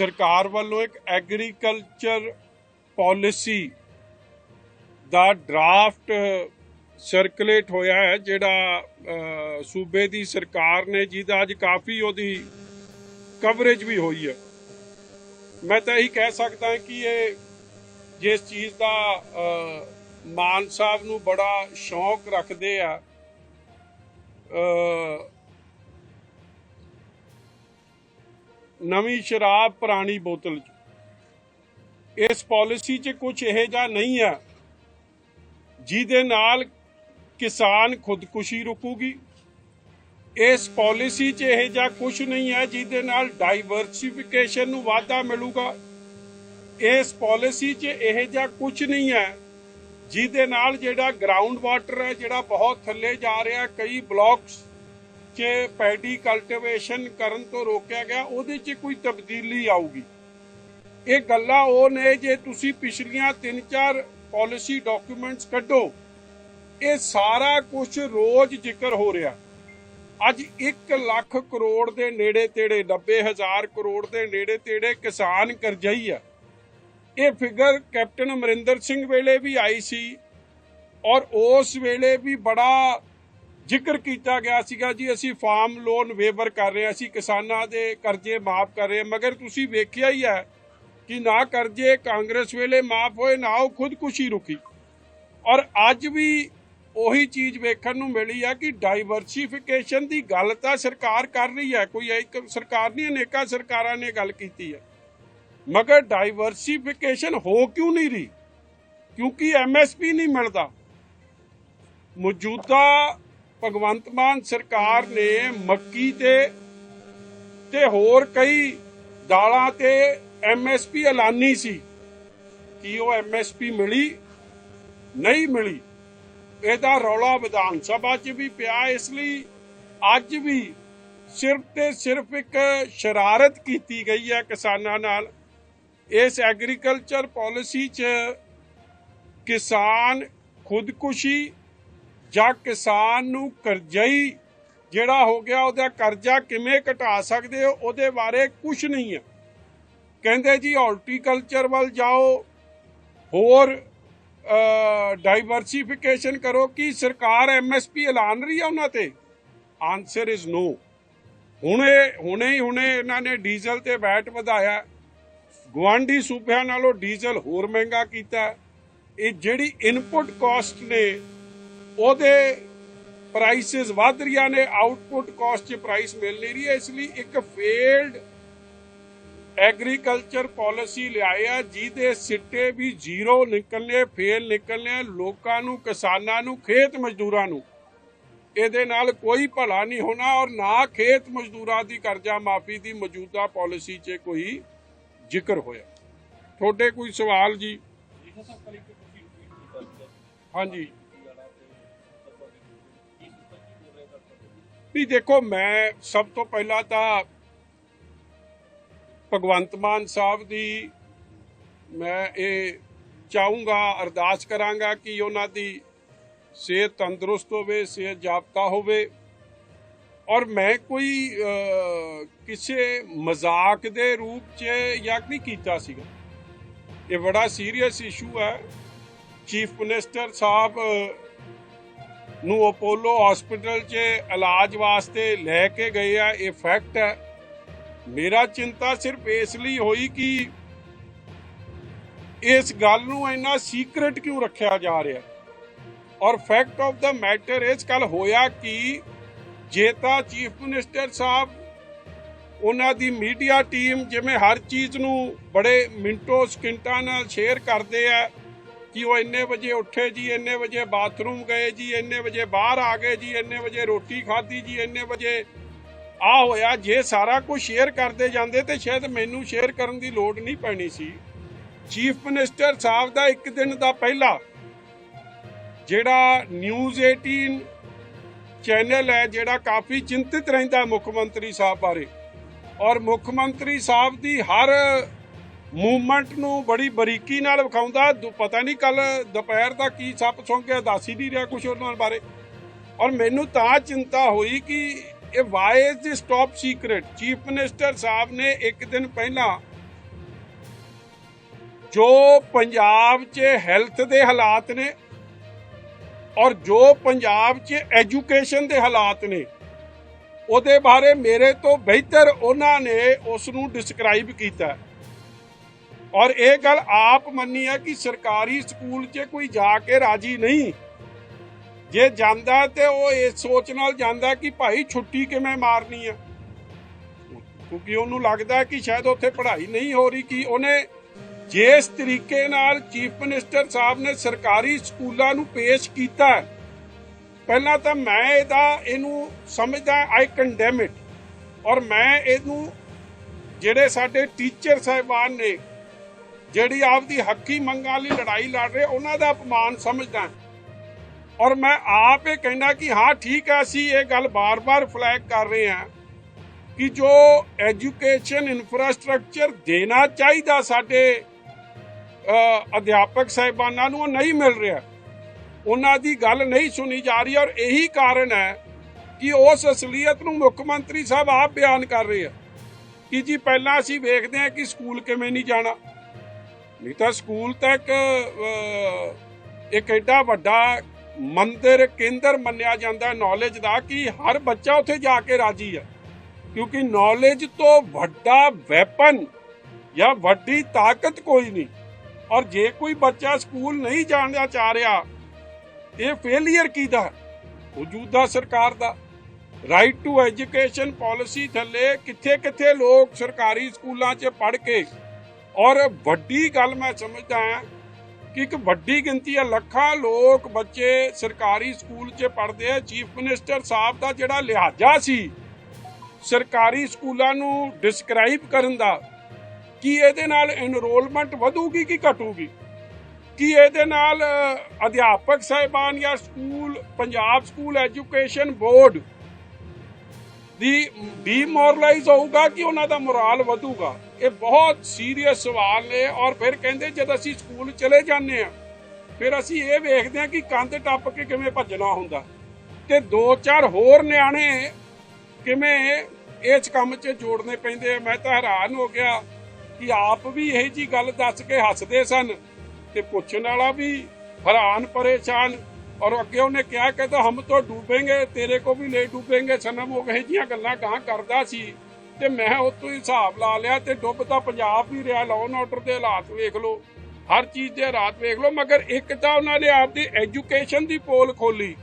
ਸਰਕਾਰ ਵੱਲੋਂ ਇੱਕ ਐਗਰੀਕਲਚਰ ਪਾਲਿਸੀ ਦਾ ਡਰਾਫਟ ਸਰਕੂਲੇਟ ਹੋਇਆ ਹੈ, ਜਿਹੜਾ ਸੂਬੇ ਦੀ ਸਰਕਾਰ ਨੇ, ਜਿਹਦਾ ਅੱਜ ਕਾਫੀ ਉਹਦੀ ਕਵਰੇਜ ਵੀ ਹੋਈ ਹੈ। ਮੈਂ ਤਾਂ ਇਹੀ ਕਹਿ ਸਕਦਾ ਕਿ ਇਹ ਜਿਸ ਚੀਜ਼ ਦਾ ਮਾਨ ਸਾਹਿਬ ਨੂੰ ਬੜਾ ਸ਼ੌਕ ਰੱਖਦੇ ਆ ਨਵੀਂ ਸ਼ਰਾਬ ਪੁਰਾਣੀ ਬੋਤਲ 'ਚ। ਇਸ ਪਾਲਿਸੀ 'ਚ ਕੁਝ ਇਹ ਜਿਹਾ ਨਹੀਂ ਹੈ, ਜਿਹਦੇ ਨਾਲ ਕਿਸਾਨ ਖੁਦਕੁਸ਼ੀ ਰੁਕੂਗੀ। ਇਸ ਪਾਲਿਸੀ 'ਚ ਇਹ ਜਿਹਾ ਕੁਝ ਨਹੀਂ ਹੈ, ਜਿਹਦੇ ਨਾਲ ਡਾਈਵਰਸਿਫਿਕੇਸ਼ਨ ਨੂੰ ਵਾਧਾ ਮਿਲੂਗਾ। ਇਸ ਪਾਲਿਸੀ 'ਚ ਇਹ ਜਿਹਾ ਕੁਝ ਨਹੀਂ ਹੈ, ਜਿਹਦੇ ਨਾਲ ਜਿਹੜਾ ਗਰਾਊਂਡ ਵਾਟਰ ਹੈ, ਜਿਹੜਾ ਬਹੁਤ ਥੱਲੇ ਜਾ ਰਿਹਾ ਕਈ ਬਲਾਕਸ 'ਚ ਪੈਡੀ ਕਲਟੀਵੇਸ਼ਨ ਕਰਨ ਤੋਂ ਰੋਕਿਆ ਗਿਆ, ਉਹਦੇ 'ਚ ਕੋਈ ਤਬਦੀਲੀ ਆਊਗੀ। ਇਹ ਗੱਲਾਂ ਉਹ ਨੇ ਜੇ ਤੁਸੀਂ ਪਿਛਲੀਆਂ 3-4 ਪਾਲਿਸੀ ਡਾਕੂਮੈਂਟਸ ਕੱਢੋ, ਇਹ ਸਾਰਾ ਕੁਝ ਰੋਜ਼ ਜ਼ਿਕਰ ਹੋ ਰਿਹਾ। ਅੱਜ 1 ਲੱਖ ਕਰੋੜ ਦੇ ਨੇੜੇ ਤੇੜੇ 90 ਹਜ਼ਾਰ ਕਰੋੜ ਦੇ ਨੇੜੇ ਤੇੜੇ ਕਿਸਾਨ ਕਰਜ਼ਈ ਆ। ਇਹ ਫਿਗਰ ਕੈਪਟਨ ਅਮਰਿੰਦਰ ਸਿੰਘ ਵੇਲੇ ਵੀ ਆਈ ਸੀ ਔਰ ਉਸ ਵੇਲੇ ਵੀ ਬੜਾ ਜ਼ਿਕਰ ਕੀਤਾ ਗਿਆ ਸੀਗਾ ਜੀ, ਅਸੀਂ ਫਾਰਮ ਲੋਨ ਵੇਵਰ ਕਰ ਰਹੇ ਅਸੀਂ ਕਿਸਾਨਾਂ ਦੇ ਕਰਜ਼ੇ ਮਾਫ ਕਰ ਰਹੇ ਮਗਰ ਤੁਸੀਂ ਵੇਖਿਆ ਹੀ ਹੈ ਕਿ ਨਾ ਕਰਜ਼ੇ ਕਾਂਗਰਸ ਵੇਲੇ ਮਾਫ ਹੋਏ, ਨਾ ਉਹ ਖੁਦਕੁਸ਼ੀ ਰੁਕੀ। ਔਰ ਅੱਜ ਵੀ ਉਹੀ ਚੀਜ਼ ਵੇਖਣ ਨੂੰ ਮਿਲੀ ਹੈ ਕਿ ਡਾਈਵਰਸਿਫਿਕੇਸ਼ਨ ਦੀ ਗੱਲ ਤਾਂ ਸਰਕਾਰ ਕਰ ਰਹੀ ਹੈ, ਕੋਈ ਇੱਕ ਸਰਕਾਰ ਨਹੀਂ, ਅਨੇਕਾਂ ਸਰਕਾਰਾਂ ਨੇ ਗੱਲ ਕੀਤੀ ਹੈ। ਮਗਰ ਡਾਈਵਰਸਿਫਿਕੇਸ਼ਨ ਹੋ ਕਿਉਂ ਨਹੀਂ ਰਹੀ? ਕਿਉਂਕਿ ਐਮਐਸਪੀ ਨਹੀਂ ਮਿਲਦਾ। ਮੌਜੂਦਾ ਭਗਵੰਤ ਮਾਨ ਸਰਕਾਰ ਨੇ ਮੱਕੀ ਤੇ ਤੇ ਹੋਰ ਕਈ ਦਾਲਾਂ ਤੇ ਐਮਐਸਪੀ ਐਲਾਨੀ ਸੀ ਕੀ ਉਹ ਐਮਐਸਪੀ ਮਿਲੀ, ਨਹੀਂ ਮਿਲੀ। ਇਹਦਾ ਰੌਲਾ ਵਿਧਾਨ ਸਭਾ 'ਚ ਵੀ ਪਿਆ, ਇਸ ਲਈ ਅੱਜ ਵੀ ਸਿਰਫ ਤੇ ਸਿਰਫ ਇੱਕ ਸ਼ਰਾਰਤ ਕੀਤੀ ਗਈ ਹੈ ਕਿਸਾਨਾਂ ਨਾਲ। ਇਸ ਐਗਰੀਕਲਚਰ ਪਾਲਿਸੀ 'ਚ ਕਿਸਾਨ ਖੁਦਕੁਸ਼ੀ ਜਾਂ ਕਿਸਾਨ ਨੂੰ ਕਰਜ਼ਈ ਜਿਹੜਾ ਹੋ ਗਿਆ, ਉਹਦਾ ਕਰਜ਼ਾ ਕਿਵੇਂ ਘਟਾ ਸਕਦੇ ਹੋ, ਉਹਦੇ ਬਾਰੇ ਕੁਝ ਨਹੀਂ ਹੈ। ਕਹਿੰਦੇ ਜੀ ਹਾਰਟੀਕਲਚਰ ਵੱਲ ਜਾਓ, ਹੋਰ ਡਾਈਵਰਸਿਫਿਕੇਸ਼ਨ ਕਰੋ, ਕਿ ਸਰਕਾਰ ਐਮਐਸਪੀ ਐਲਾਨ ਰਹੀ ਹੈ ਉਹਨਾਂ ਤੇ? ਆਨਸਰ ਇਜ਼ ਨੋ ਹੁਣੇ ਹੁਣੇ ਹੀ ਹੁਣੇ ਇਹਨਾਂ ਨੇ ਡੀਜ਼ਲ ਤੇ ਵੈਟ ਵਧਾਇਆ। ਗਵਾਂਢੀ ਸੂਬਿਆਂ ਨਾਲੋਂ ਡੀਜ਼ਲ ਹੋਰ ਮਹਿੰਗਾ ਕੀਤਾ। ਇਹ ਜਿਹੜੀ ਇਨਪੁਟ ਕਾਸਟ ਨੇ ਉਹਦੇ ਪ੍ਰਾਈਸਸ ਵਧ ਰਹੀਆਂ ਨੇ ਆਊਟਪੁੱਟ ਕਾਸਟ 'ਚ ਪ੍ਰਾਈਸ ਮਿਲ ਨਹੀਂ ਰਹੀ ਹੈ ਇਸ ਲਈ ਇੱਕ ਫੇਲਡ ਐਗਰੀਕਲਚਰ ਪਾਲਿਸੀ ਲਿਆਇਆ ਜਿਹਦੇ ਸਿੱਟੇ ਵੀ ਜ਼ੀਰੋ ਨਿਕਲਨੇ ਫੇਲ ਨਿਕਲਨੇ ਲੋਕਾਂ ਨੂੰ ਕਿਸਾਨਾਂ ਨੂੰ ਖੇਤ ਮਜ਼ਦੂਰਾਂ ਨੂੰ। ਇਹਦੇ ਨਾਲ ਕੋਈ ਭਲਾ ਨਹੀਂ ਹੋਣਾ ਔਰ ਨਾ ਖੇਤ ਮਜ਼ਦੂਰਾਂ ਦੀ ਕਰਜ਼ਾ ਮਾਫੀ ਦੀ ਮੌਜੂਦਾ ਪਾਲਿਸੀ 'ਚ ਕੋਈ ਜ਼ਿਕਰ ਹੋਇਆ। ਤੁਹਾਡੇ ਕੋਈ ਸਵਾਲ ਜੀ? ਹਾਂਜੀ। ਵੀ ਦੇਖੋ, ਮੈਂ ਸਭ ਤੋਂ ਪਹਿਲਾਂ ਤਾਂ ਭਗਵੰਤ ਮਾਨ ਸਾਹਿਬ ਦੀ ਮੈਂ ਇਹ ਚਾਹੂੰਗਾ, ਅਰਦਾਸ ਕਰਾਂਗਾ ਕਿ ਉਹਨਾਂ ਦੀ ਸਿਹਤ ਤੰਦਰੁਸਤ ਹੋਵੇ, ਸਿਹਤ ਜਾਪਤਾ ਹੋਵੇ। ਔਰ ਮੈਂ ਕੋਈ ਕਿਸੇ ਮਜ਼ਾਕ ਦੇ ਰੂਪ 'ਚ ਯਾਕ ਨਹੀਂ ਕੀਤਾ ਸੀਗਾ। ਇਹ ਬੜਾ ਸੀਰੀਅਸ ਇਸ਼ੂ ਹੈ। ਚੀਫ ਮਿਨਿਸਟਰ ਸਾਹਿਬ ਨੂੰ ਅਪੋਲੋ ਹਸਪੀਟਲ 'ਚ ਇਲਾਜ ਵਾਸਤੇ ਲੈ ਕੇ ਗਏ ਆ, ਇਹ ਫੈਕਟ ਹੈ। ਮੇਰਾ ਚਿੰਤਾ ਸਿਰਫ ਇਸ ਲਈ ਹੋਈ ਕਿ ਇਸ ਗੱਲ ਨੂੰ ਇੰਨਾ ਸੀਕ੍ਰੀਟ ਕਿਉਂ ਰੱਖਿਆ ਜਾ ਰਿਹਾ? ਔਰ ਫੈਕਟ ਆਫ ਦਾ ਮੈਟਰ ਇਸ ਕੱਲ ਹੋਇਆ ਕਿ ਜੇ ਤਾਂ ਚੀਫ ਮਿਨਿਸਟਰ ਸਾਹਿਬ ਉਹਨਾਂ ਦੀ ਮੀਡੀਆ ਟੀਮ ਜਿਵੇਂ ਹਰ ਚੀਜ਼ ਨੂੰ ਬੜੇ ਮਿੰਟੋ ਸਕਿੰਟਾਂ ਨਾਲ ਸ਼ੇਅਰ ਕਰਦੇ ਆ ਕਿ ਉਹ ਇੰਨੇ ਵਜੇ ਉੱਠੇ ਜੀ, ਇੰਨੇ ਵਜੇ ਬਾਥਰੂਮ ਗਏ ਜੀ, ਇੰਨੇ ਵਜੇ ਬਾਹਰ ਆ ਗਏ ਜੀ, ਇੰਨੇ ਵਜੇ ਰੋਟੀ ਖਾਧੀ ਜੀ, ਇੰਨੇ ਵਜੇ ਆ ਹੋਇਆ। ਜੇ ਸਾਰਾ ਕੁਝ ਸ਼ੇਅਰ ਕਰਦੇ ਜਾਂਦੇ ਤੇ ਸ਼ਾਇਦ ਮੈਨੂੰ ਸ਼ੇਅਰ ਕਰਨ ਦੀ ਲੋੜ ਨਹੀਂ ਪੈਣੀ ਸੀ। ਚੀਫ ਮਿਨਿਸਟਰ ਸਾਹਿਬ ਦਾ ਇੱਕ ਦਿਨ ਦਾ ਪਹਿਲਾ ਜਿਹੜਾ ਨਿਊਜ਼ 18 ਚੈਨਲ ਹੈ, ਜਿਹੜਾ ਕਾਫੀ ਚਿੰਤਿਤ ਰਹਿੰਦਾ ਮੁੱਖ ਮੰਤਰੀ ਸਾਹਿਬ ਬਾਰੇ। ਔਰ ਮੁੱਖ ਮੰਤਰੀ ਸਾਹਿਬ ਦੀ ਹਰ ਮੂਵਮੈਂਟ ਨੂੰ ਬੜੀ ਬਰੀਕੀ ਨਾਲ ਵਿਖਾਉਂਦਾ। ਪਤਾ ਨਹੀਂ ਕੱਲ ਦੁਪਹਿਰ ਦਾ ਕੀ ਸੱਪ ਸੌਂ ਗਿਆ, ਦੱਸ ਹੀ ਨਹੀਂ ਰਿਹਾ ਕੁਝ ਉਹਨਾਂ ਬਾਰੇ। ਔਰ ਮੈਨੂੰ ਤਾਂ ਚਿੰਤਾ ਹੋਈ ਕਿ ਇਹ why is this top secret chief minister ਸਾਹਿਬ ਨੇ ਇੱਕ ਦਿਨ ਪਹਿਲਾਂ ਜੋ ਪੰਜਾਬ 'ਚ ਹੈਲਥ ਦੇ ਹਾਲਾਤ ਨੇ ਔਰ ਜੋ ਪੰਜਾਬ 'ਚ ਐਜੂਕੇਸ਼ਨ ਦੇ ਹਾਲਾਤ ਨੇ, ਉਹਦੇ ਬਾਰੇ ਮੇਰੇ ਤੋਂ ਬਿਹਤਰ ਉਹਨਾਂ ਨੇ ਉਸ ਨੂੰ ਡਿਸਕ੍ਰਾਈਬ ਕੀਤਾ। ਔਰ ਇਹ ਗੱਲ ਆਪ ਮੰਨੀ ਹੈ ਕਿ ਸਰਕਾਰੀ ਸਕੂਲ 'ਚ ਕੋਈ ਜਾ ਕੇ ਰਾਜੀ ਨਹੀਂ। ਜੇ ਜਾਂਦਾ ਤੇ ਉਹ ਇਸ ਸੋਚ ਨਾਲ ਜਾਂਦਾ ਕਿ ਭਾਈ ਛੁੱਟੀ ਕਿਵੇਂ ਮਾਰਨੀ ਆ? ਕਿਉਂਕਿ ਉਹਨੂੰ ਲੱਗਦਾ ਕਿ ਸ਼ਾਇਦ ਉੱਥੇ ਪੜ੍ਹਾਈ ਨਹੀਂ ਹੋ ਰਹੀ, ਕਿ ਉਹਨੇ ਜਿਸ ਤਰੀਕੇ ਨਾਲ ਚੀਫ ਮਿਨਿਸਟਰ ਸਾਹਿਬ ਨੇ ਸਰਕਾਰੀ ਸਕੂਲਾਂ ਨੂੰ ਪੇਸ਼ ਕੀਤਾ ਪਹਿਲਾਂ ਤਾਂ ਮੈਂ ਇਹਦਾ, ਇਹਨੂੰ ਸਮਝਦਾ ਆਈ ਕੰਡੈਮ ਇਟ ਔਰ ਮੈਂ ਇਹਨੂੰ, ਜਿਹੜੇ ਸਾਡੇ ਟੀਚਰ ਸਾਹਿਬਾਨ ਨੇ ਜਿਹੜੀ ਆਪਦੀ ਹੱਕੀ ਮੰਗਾਂ ਲਈ ਲੜਾਈ ਲੜ ਰਹੇ, ਉਹਨਾਂ ਦਾ ਅਪਮਾਨ ਸਮਝਦਾ ਔਰ ਮੈਂ ਆਪ ਇਹ ਕਹਿੰਦਾ ਕਿ ਹਾਂ, ਠੀਕ ਹੈ, ਅਸੀਂ ਇਹ ਗੱਲ ਬਾਰ-ਬਾਰ ਫਲੈਗ ਕਰ ਰਹੇ ਹਾਂ ਕਿ ਜੋ ਐਜੂਕੇਸ਼ਨ ਇਨਫਰਾਸਟ੍ਰਕਚਰ ਦੇਣਾ ਚਾਹੀਦਾ ਸਾਡੇ ਅਧਿਆਪਕ ਸਾਹਿਬਾਨਾਂ ਨੂੰ, ਉਹ ਨਹੀਂ ਮਿਲ ਰਿਹਾ। ਉਹਨਾਂ ਦੀ ਗੱਲ ਨਹੀਂ ਸੁਣੀ ਜਾ ਰਹੀ ਔਰ ਇਹੀ ਕਾਰਨ ਹੈ ਕਿ ਉਸ ਅਸਲੀਅਤ ਨੂੰ ਮੁੱਖ ਮੰਤਰੀ ਸਾਹਿਬ ਆਪ ਬਿਆਨ ਕਰ ਰਹੇ ਆ। ਕਿ ਜੀ ਪਹਿਲਾਂ ਅਸੀਂ ਵੇਖਦੇ ਹਾਂ ਕਿ ਸਕੂਲ ਕਿਵੇਂ ਨਹੀਂ ਜਾਣਾ। ਨਹੀਂ ਤਾਂ ਸਕੂਲ ਤਾਂ ਇੱਕ ਐਡਾ ਵੱਡਾ ਮੰਦਿਰ, ਕੇਂਦਰ ਮੰਨਿਆ ਜਾਂਦਾ ਨੌਲੇਜ ਦਾ ਕਿ ਹਰ ਬੱਚਾ ਉੱਥੇ ਜਾ ਕੇ ਰਾਜੀ ਹੈ। ਕਿਉਂਕਿ ਨੌਲੇਜ ਤੋਂ ਵੱਡਾ ਵੈਪਨ ਜਾਂ ਵੱਡੀ ਤਾਕਤ ਕੋਈ ਨਹੀਂ। ਔਰ ਜੇ ਕੋਈ ਬੱਚਾ ਸਕੂਲ ਨਹੀਂ ਜਾਣਾ ਚਾਹ ਰਿਹਾ, ਇਹ ਫੇਲਿਅਰ ਕਿਹਦਾ ਹੈ? ਮੌਜੂਦਾ ਸਰਕਾਰ ਦਾ। ਰਾਈਟ ਟੂ ਐਜੂਕੇਸ਼ਨ ਪਾਲਿਸੀ ਥੱਲੇ ਕਿੱਥੇ ਕਿੱਥੇ ਲੋਕ ਸਰਕਾਰੀ ਸਕੂਲਾਂ 'ਚ ਪੜ੍ਹ ਕੇ ਔਰ ਵੱਡੀ ਗੱਲ ਮੈਂ ਸਮਝਦਾ ਹਾਂ ਕਿ ਇੱਕ ਵੱਡੀ ਗਿਣਤੀ ਹੈ, ਲੱਖਾਂ ਲੋਕ ਬੱਚੇ ਸਰਕਾਰੀ ਸਕੂਲ 'ਚ ਪੜ੍ਹਦੇ ਆ। ਚੀਫ ਮਿਨਿਸਟਰ ਸਾਹਿਬ ਦਾ ਜਿਹੜਾ ਲਿਹਾਜ਼ਾ ਸੀ ਸਰਕਾਰੀ ਸਕੂਲਾਂ ਨੂੰ ਡਿਸਕ੍ਰਾਈਬ ਕਰਨ ਦਾ, ਕੀ ਇਹਦੇ ਨਾਲ ਐਨਰੋਲਮੈਂਟ ਵਧੂਗੀ ਕਿ ਘਟੂਗੀ? ਕੀ ਇਹਦੇ ਨਾਲ ਅਧਿਆਪਕ ਸਾਹਿਬਾਨ ਜਾਂ school, Punjab school education board ਦੀ ਡੀਮੋਰਲਾਈਜ਼ ਹੋਊਗਾ ਕਿ ਉਹਨਾਂ ਦਾ ਮੋਰਲ ਵਧੂਗਾ? ਇਹ ਬਹੁਤ ਸੀਰੀਅਸ ਸਵਾਲ ਨੇ ਔਰ ਫਿਰ ਕਹਿੰਦੇ ਜਦ ਅਸੀਂ ਸਕੂਲ ਚਲੇ ਜਾਂਦੇ ਆ ਫਿਰ ਅਸੀਂ ਇਹ ਵੇਖਦੇ ਆ ਕਿ ਕੰਧ ਟੱਪ ਕੇ ਕਿਵੇਂ ਭੱਜਣਾ ਹੁੰਦਾ। ਤੇ ਦੋ ਚਾਰ ਹੋਰ ਨਿਆਣੇ ਕਿਵੇਂ ਇਸ ਕੰਮ 'ਚ ਜੋੜਨੇ ਪੈਂਦੇ ਆ। ਮੈਂ ਤਾਂ ਹੈਰਾਨ ਹੋ ਗਿਆ ਕਿ ਆਪ ਵੀ ਇਹ ਜੀ ਗੱਲ ਦੱਸ ਕੇ ਹੱਸਦੇ ਸਨ ਤੇ ਪੁੱਛਣ ਵਾਲਾ ਵੀ ਹੈਰਾਨ ਪਰੇਸ਼ਾਨ ਔਰ ਅੱਗੇ ਉਹਨੇ ਕਿਹਾ ਕਿ ਹਮ ਤੋਂ ਡੂਬेंगे ਤੇਰੇ ਕੋ ਵੀ ਨਹੀਂ ਡੂਬेंगे ਸਨਮ ਉਹ ਕਹੇ ਜੀਆਂ ਗੱਲਾਂ ਗਾਂ ਕਰਦਾ ਸੀ ਤੇ ਮੈਂ ਉਤੋਂ ਹੀ ਹਿਸਾਬ ਲਾ ਲਿਆ ਤੇ ਡੁੱਬ ਪੰਜਾਬ ਵੀ ਰਿਹਾ ਲਾਅ ਆਰਡਰ ਦੇ ਹਾਲਾਤ ਵੇਖ ਲਓ। ਹਰ ਚੀਜ਼ ਦੇ ਹਾਲਾਤ ਵੇਖ ਲਓ, ਮਗਰ ਇੱਕ ਤਾਂ ਉਹਨਾਂ ਨੇ ਆਪਦੀ ਐਜੂਕੇਸ਼ਨ ਦੀ ਪੋਲ ਖੋਲੀ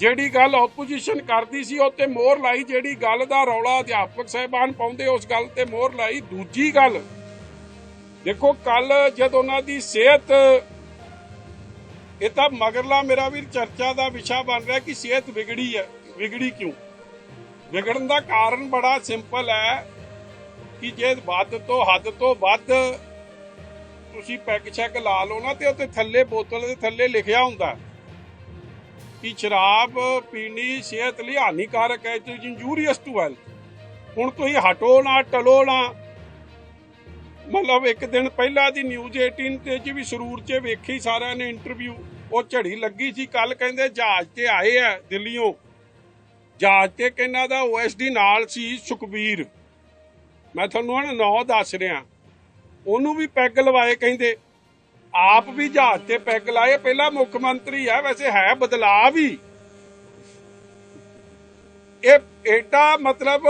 ਜਿਹੜੀ ਗੱਲ ਆਪੋਜੀਸ਼ਨ ਕਰਦੀ ਸੀ, ਉਹ ਤੇ ਮੋਹਰ ਲਾਈ ਜਿਹੜੀ ਗੱਲ ਦਾ ਰੌਲਾ ਅਧਿਆਪਕ ਸਾਹਿਬਾਨ ਪਾਉਂਦੇ, ਉਸ ਗੱਲ ਤੇ ਮੋਹਰ ਲਾਈ। ਦੂਜੀ ਗੱਲ, ਦੇਖੋ ਕੱਲ ਜਦ ਉਹਨਾਂ ਦੀ ਸਿਹਤ ਇਹ ਤਾਂ ਮਗਰਲਾ ਮੇਰਾ ਵੀਰ ਚਰਚਾ ਦਾ ਵਿਸ਼ਾ ਬਣ ਰਿਹਾ ਕਿ ਸਿਹਤ ਵਿਗੜੀ ਹੈ। ਵਿਗੜੀ ਕਿਉਂ? ਵਿਗੜਨ ਦਾ ਕਾਰਨ ਬੜਾ ਸਿੰਪਲ ਹੈ ਕਿ ਜੇ ਵੱਧ ਤੋਂ ਹੱਦ ਤੋਂ ਵੱਧ ਤੁਸੀਂ ਪੈਗ ਚੈੱਕ ਲਾ ਲਓ ਨਾ ਤੇ ਉੱਤੇ ਥੱਲੇ ਬੋਤਲ ਦੇ ਥੱਲੇ ਲਿਖਿਆ ਹੁੰਦਾ ਕਿ ਸ਼ਰਾਬ ਪੀਣੀ ਸਿਹਤ ਲਈ ਹਾਨੀਕਾਰਕ ਹੈ ਤੇ ਇੰਜੂਰੀਅਸ ਟੂ ਹੈਲਥ ਹੁਣ ਤੁਸੀਂ ਹਟੋ ਨਾ, ਟਲੋ ਨਾ। ਮਤਲਬ ਇੱਕ ਦਿਨ ਪਹਿਲਾਂ ਦੀ ਨਿਊਜ਼ 18 ਤੇ ਚ ਵੀ ਸਰੂਰ 'ਚ ਵੇਖੀ ਸਾਰਿਆਂ ਨੇ ਇੰਟਰਵਿਊ ਉਹ ਝੜੀ ਲੱਗੀ ਸੀ ਕੱਲ ਕਹਿੰਦੇ ਜਹਾਜ਼ ਤੇ ਆਏ ਆ ਦਿੱਲੀੋਂ ਜਹਾਜ਼ ਤੇ ਕਿੰਨਾ ਦਾ ਓਐਸਡੀ ਨਾਲ ਸੀ ਸੁਖਬੀਰ। ਮੈਂ ਤੁਹਾਨੂੰ ਹੁਣ ਨੌ ਦੱਸ ਰਿਹਾ। ਉਹਨੂੰ ਵੀ ਪੈਗ ਲਵਾਏ ਕਹਿੰਦੇ। ਆਪ ਵੀ ਜਹਾਜ਼ ਤੇ ਪੈਗ ਲਾਏ, ਪਹਿਲਾ ਮੁੱਖ ਮੰਤਰੀ ਹੈ ਵੈਸੇ ਹੈ ਬਦਲਾਅ ਵੀ। ਇਹ ਏਡਾ ਮਤਲਬ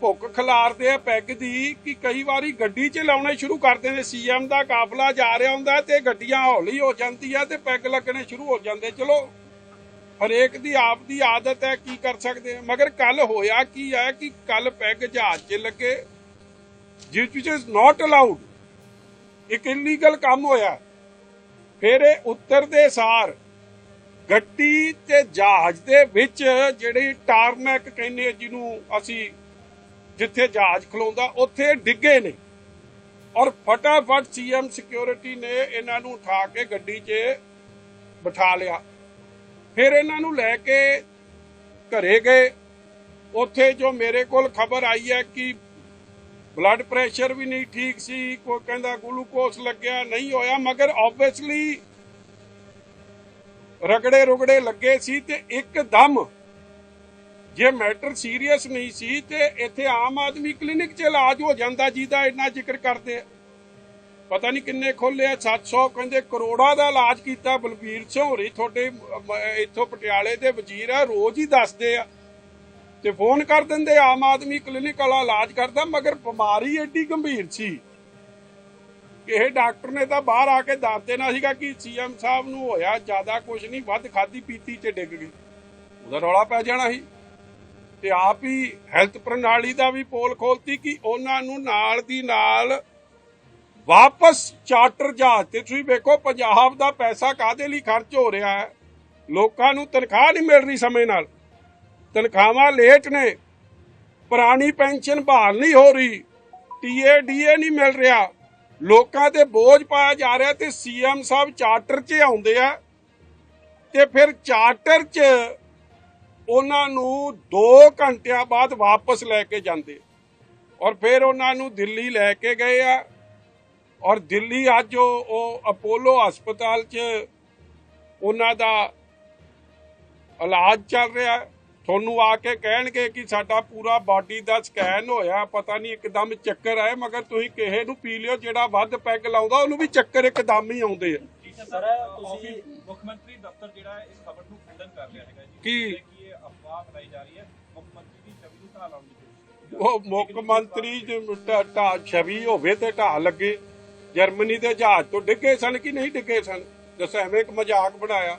ਭੁੱਖ ਖਿਲਾਰਦੇ ਆ ਪੈਗ ਦੀ ਕਿ ਕਈ ਵਾਰੀ ਗੱਡੀ 'ਚ ਲਾਉਣੇ ਸ਼ੁਰੂ ਕਰਦੇ ਨੇ ਸੀਐਮ ਦਾ ਕਾਫਲਾ ਜਾ ਰਿਹਾ ਹੁੰਦਾ ਤੇ ਗੱਡੀਆਂ ਹੌਲੀ ਹੋ ਜਾਂਦੀਆਂ ਤੇ ਪੈਗ ਲੱਗਣੇ ਸ਼ੁਰੂ ਹੋ ਜਾਂਦੇ। ਚਲੋ, ਹਰੇਕ ਦੀ ਆਪ ਦੀ ਆਦਤ ਹੈ, ਕੀ ਕਰ ਸਕਦੇ ਆ? ਮਗਰ ਕੱਲ ਹੋਇਆ ਕੀ ਹੈ ਕਿ ਕੱਲ ਪੈਗ ਜਹਾਜ਼ 'ਚ ਲੱਗੇ, ਜਿਸ ਵਿਚ ਇਜ਼ ਨਾਟ ਅਲਾਉਡ ਇੱਕ ਇਲੀਗਲ ਕੰਮ ਹੋਇਆ। ਫਿਰ ਇਹ ਉੱਤਰ ਦੇ ਸਾਰ ਗੱਡੀ ਤੇ ਜਹਾਜ਼ ਦੇ ਵਿੱਚ ਜਿਹੜੀ ਟਾਰਮੈਕ ਕਹਿੰਦੇ ਜਿਹਨੂੰ ਅਸੀਂ ਜਿੱਥੇ ਜਹਾਜ਼ ਖਲੋਂਦਾ, ਉੱਥੇ ਡਿੱਗੇ ਨੇ। ਔਰ ਫਟਾਫਟ ਸੀਐਮ ਸਿਕਿਉਰਿਟੀ ਨੇ ਇਹਨਾਂ ਨੂੰ ਉਠਾ ਕੇ ਗੱਡੀ 'ਚ ਬਿਠਾ ਲਿਆ। ਫਿਰ ਇਹਨਾਂ ਨੂੰ ਲੈ ਕੇ ਘਰੇ ਗਏ। ਉੱਥੇ ਜੋ ਮੇਰੇ ਕੋਲ ਖਬਰ ਆਈ ਹੈ ਕਿ ਬਲੱਡ ਪ੍ਰੈਸ਼ਰ ਵੀ ਨਹੀਂ ਠੀਕ ਸੀ, ਕੋਈ ਕਹਿੰਦਾ ਗਲੂਕੋਸ ਲੱਗਿਆ, ਨਹੀਂ ਹੋਇਆ, ਮਗਰ ਆਬਵੀਅਸਲੀ ਰਗੜੇ ਰੁਗੜੇ ਲੱਗੇ ਸੀ ਤੇ ਇੱਕਦਮ ਜੇ ਮੈਟਰ ਸੀਰੀਅਸ ਨਹੀਂ ਸੀ ਤੇ ਇੱਥੇ ਆਮ ਆਦਮੀ ਕਲੀਨਿਕ 'ਚ ਇਲਾਜ ਹੋ ਜਾਂਦਾ ਜਿਹਦਾ ਇੰਨਾ ਜ਼ਿਕਰ ਕਰਦੇ ਆ। ਪਤਾ ਨਹੀਂ ਕਿੰਨੇ ਖੋਲੇ ਆ 700 ਕਹਿੰਦੇ ਕਰੋੜਾਂ ਦਾ ਇਲਾਜ ਕੀਤਾ ਬਲਬੀਰ ਸਿੰਘ ਹੋਰੀ ਤੁਹਾਡੇ ਇੱਥੋਂ ਪਟਿਆਲੇ ਦੇ ਵਜ਼ੀਰ ਆ, ਰੋਜ਼ ਹੀ ਦੱਸਦੇ ਆ। ਤੇ ਫੋਨ ਕਰ ਦਿੰਦੇ, ਆਮ ਆਦਮੀ ਕਲੀਨਿਕ ਵਾਲਾ ਇਲਾਜ ਕਰਦਾ, ਮਗਰ ਬਿਮਾਰੀ ਐਡੀ ਗੰਭੀਰ ਸੀ। ਕਿ ਡਾਕਟਰ ਨੇ ਤਾਂ ਬਾਹਰ ਆ ਕੇ ਦੱਸ ਦੇਣਾ ਸੀਗਾ ਕਿ ਸੀਐਮ ਸਾਹਿਬ ਨੂੰ ਹੋਇਆ ਜ਼ਿਆਦਾ ਕੁਝ ਨਹੀਂ, ਵੱਧ ਖਾਦੀ ਪੀਤੀ ਤੇ ਡਿੱਗ ਗਈ। ਉਹਦਾ ਰੌਲਾ ਪੈ ਜਾਣਾ ਸੀ। ਤੇ ਆਪ ਹੀ ਹੈਲਥ ਪ੍ਰਣਾਲੀ ਦਾ ਵੀ ਪੋਲ ਖੋਲਤੀ ਕਿ ਉਹਨਾਂ ਨੂੰ ਨਾਲ ਦੀ ਨਾਲ ਵਾਪਸ ਚਾਰਟਰ ਜਹਾਜ਼ ਤੇ। ਤੁਸੀਂ ਵੇਖੋ, ਪੰਜਾਬ ਦਾ ਪੈਸਾ ਕਾਦੇ ਲਈ ਖਰਚ ਹੋ ਰਿਹਾ ਹੈ? ਲੋਕਾਂ ਨੂੰ ਤਨਖਾਹ ਨਹੀਂ ਮਿਲ ਰਹੀ ਸਮੇਂ ਨਾਲ। ਤਨਖਾਹਾਂ ਲੇਟ ਨੇ। ਪੁਰਾਣੀ ਪੈਨਸ਼ਨ ਬਹਾਲ ਨਹੀਂ ਹੋ ਰਹੀ। ਟੀਏ ਡੀਏ ਨਹੀਂ ਮਿਲ ਰਿਹਾ। ਲੋਕਾਂ ਤੇ ਬੋਝ ਪਾਇਆ ਜਾ ਰਿਹਾ ਤੇ ਸੀਐਮ ਸਾਹਿਬ ਚਾਰਟਰ 'ਚ ਆਉਂਦੇ ਆ ਤੇ ਫਿਰ ਚਾਰਟਰ 'ਚ ਉਹਨਾਂ ਨੂੰ 2 ਘੰਟਿਆਂ ਬਾਅਦ ਵਾਪਸ ਲੈ ਕੇ ਜਾਂਦੇ। ਔਰ ਫਿਰ ਉਹਨਾਂ ਨੂੰ ਦਿੱਲੀ ਲੈ ਕੇ ਗਏ ਆ। ਔਰ ਦਿੱਲੀ ਅੱਜ ਉਹ ਅਪੋਲੋ ਹਸਪਤਾਲ 'ਚ ਉਹਨਾਂ ਦਾ ਇਲਾਜ ਚੱਲ ਰਿਹਾ। ਤੁਹਾਨੂੰ ਆ ਕੇ ਕਹਿਣਗੇ ਕਿ ਸਾਡਾ ਪੂਰਾ ਬਾਡੀ ਦਾ ਸਕੈਨ ਹੋਇਆ ਪਤਾ ਨਹੀਂ ਇੱਕਦਮ ਚੱਕਰ ਆਏ ਮਗਰ ਤੁਸੀਂ ਕਿਸੇ ਨੂੰ ਪੀ ਲਿਓ ਜਿਹੜਾ ਵੱਧ ਪੈਗ ਲਾਉਂਦਾ ਉਹਨੂੰ ਵੀ ਚੱਕਰ ਇੱਕਦਮ ਹੀ ਆਉਂਦੇ ਆ। ਸਰ ਤੁਸੀਂ ਮੁੱਖ ਮੰਤਰੀ ਦਫ਼ਤਰ ਜਿਹੜਾ ਹੈ ਇਸ ਖਬਰ ਨੂੰ ਖੰਡਨ ਕਰ ਰਿਹਾ ਹੈਗਾ ਜੀ। ਕੀ? ਕਿ ਇਹ ਅਫਵਾਹ ਬਣਾਈ ਜਾ ਰਹੀ ਹੈ ਮੁੱਖ ਮੰਤਰੀ ਦੀ ਛਵੀ ਨੂੰ ਢਾਹ ਲਾਉਣ ਦੀ ਕੋਸ਼ਿਸ਼ ਉਹ ਮੁੱਖ ਮੰਤਰੀ ਜੇ ਢਾ- ਢਾਹ ਛਵੀ ਹੋਵੇ ਤੇ ਢਾਹ ਲੱਗੇ। ਜਰਮਨੀ ਦੇ ਜਹਾਜ਼ ਤੋਂ ਡਿੱਗੇ ਸਨ ਕਿ ਨਹੀਂ ਡਿੱਗੇ ਸਨ? ਦੱਸੋ ਐਵੇਂ ਇੱਕ ਮਜ਼ਾਕ ਬਣਾਇਆ।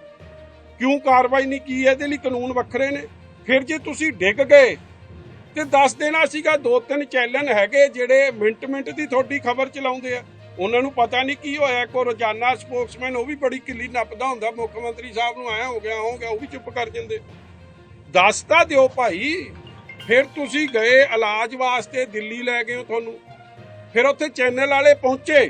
ਕਿਉਂ ਕਾਰਵਾਈ ਨਹੀਂ ਕੀ ਇਹਦੇ ਲਈ ਕਾਨੂੰਨ ਵੱਖਰੇ ਨੇ। ਫਿਰ ਜੇ ਤੁਸੀਂ ਡਿੱਗ ਗਏ, ਤੇ ਦੱਸ ਦੇਣਾ ਸੀਗਾ ਦੋ ਤਿੰਨ ਚੈਨਲ ਹੈਗੇ ਜਿਹੜੇ ਮਿੰਟ ਮਿੰਟ ਦੀ ਤੁਹਾਡੀ ਖਬਰ ਚਲਾਉਂਦੇ ਆ। ਉਹਨਾਂ ਨੂੰ ਪਤਾ ਨਹੀਂ ਕੀ ਹੋਇਆ। ਕੋ ਰੋਜ਼ਾਨਾ ਸਪੋਕਸਮੈਨ, ਉਹ ਵੀ ਬੜੀ ਕਿੱਲੀ ਨੱਪਦਾ ਹੁੰਦਾ। ਮੁੱਖ ਮੰਤਰੀ ਸਾਹਿਬ ਨੂੰ ਆਇਆ ਹੋ ਗਿਆ ਹੋ ਗਿਆ, ਉਹ ਵੀ ਚੁੱਪ ਕਰ ਜਾਂਦੇ। ਦੱਸ ਤਾਂ ਦਿਓ ਭਾਈ, ਫਿਰ ਤੁਸੀਂ ਗਏ ਇਲਾਜ ਵਾਸਤੇ ਦਿੱਲੀ ਲੈ ਗਏ ਹੋ ਤੁਹਾਨੂੰ। ਫਿਰ ਉੱਥੇ ਚੈਨਲ ਵਾਲੇ ਪਹੁੰਚੇ।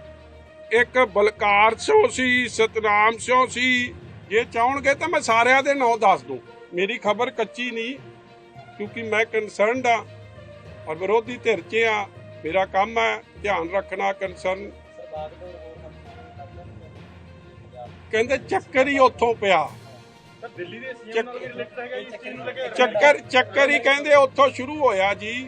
ਇੱਕ ਬਲਕਾਰ ਸਿੰਘ ਸੀ ਸਤਨਾਮ ਸਿੰਘ ਸੀ। ਜੇ ਚਾਹਣਗੇ ਤਾਂ ਮੈਂ ਸਾਰਿਆਂ ਦੇ ਨਾਂ ਦੱਸ ਦੂੰ। ਮੇਰੀ ਖਬਰ ਕੱਚੀ ਨਹੀਂ ਕਿਉਂਕਿ ਮੈਂ ਕਨਸਰਨਡ ਆ ਔਰ ਵਿਰੋਧੀ ਧਿਰ 'ਚ ਆ। ਮੇਰਾ ਕੰਮ ਹੈ ਧਿਆਨ ਰੱਖਣਾ ਕਨਸਰਨ ਕਹਿੰਦੇ ਚੱਕਰ ਹੀ ਉੱਥੋਂ ਪਿਆ। ਦਿੱਲੀ ਦੇ ਸੀਐਮ ਨਾਲ ਵੀ ਰਿਲੇਟਡ ਹੈਗਾ ਜੀ ਇਸ ਚੀਜ਼ ਨੂੰ ਲੈ ਕੇ। ਚੱਕਰ ਚੱਕਰ ਹੀ ਕਹਿੰਦੇ ਉੱਥੋਂ ਸ਼ੁਰੂ ਹੋਇਆ ਜੀ।